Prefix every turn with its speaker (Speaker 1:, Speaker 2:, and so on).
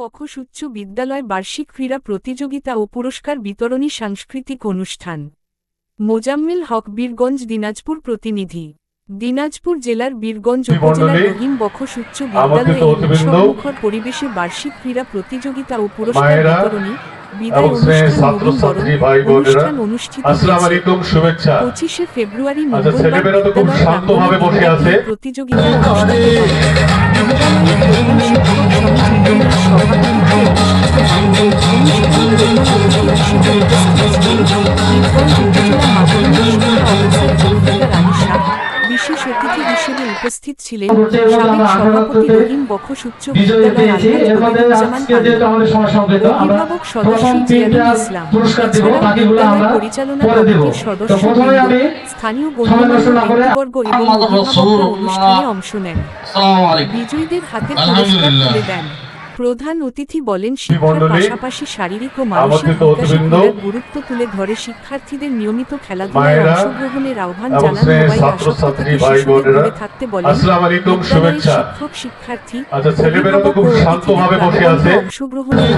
Speaker 1: বখশ উচ্চ বিদ্যালয় বার্ষিক ক্রীড়া প্রতিযোগিতা ও পুরস্কার বিতরণী সাংস্কৃতিক অনুষ্ঠান। মোজাম্মেল হক বীরগঞ্জ দিনাজপুর প্রতিনিধি। দিনাজপুর জেলার বীরগঞ্জ উপজেলার রহিম বখশ উচ্চ বিদ্যালয়ে উৎসবমুখর পরিবেশে বার্ষিক ক্রীড়া প্রতিযোগিতা ও পুরস্কার বিতরণী বিদায়
Speaker 2: এবং স্নেহের
Speaker 1: বিশেষ অতিথি হিসেবে উপস্থিত ছিলেন সাবেক সভাপতি রহিম বখশ উচ্চ
Speaker 3: বিজয়ীদের
Speaker 1: বিদ্যালয়
Speaker 3: আজকে যেহেতু আমাদের সময় সংক্ষিপ্ত আমরা
Speaker 1: অভিভাবক সদস্য জিয়াদুল ইসলাম।
Speaker 3: পুরস্কার দেব
Speaker 1: এছাড়াও
Speaker 3: বাকিগুলো
Speaker 1: বিদ্যালয় পরিচালনা কমিটির সদস্য স্থানীয় এবং অনুষ্ঠানে অংশ নেন। বিজয়ীদের হাতে পুরস্কার তুলে দেন। প্রধান অতিথি বলেন শিক্ষার পাশাপাশি শারীরিক ও মানসিক বিকাশে গুরুত্ব তুলে ধরে শিক্ষার্থীদের নিয়মিত খেলাধুলায় অংশগ্রহণের আহ্বান জানান মোবাইল আসক্ত থেকে শিশুদের দূরে থাকতে বলেন। বিদ্যালয়ের শিক্ষক শিক্ষার্থী
Speaker 2: আচ্ছা,
Speaker 1: অভিভাবক ও অতিথিদের অংশগ্রহণের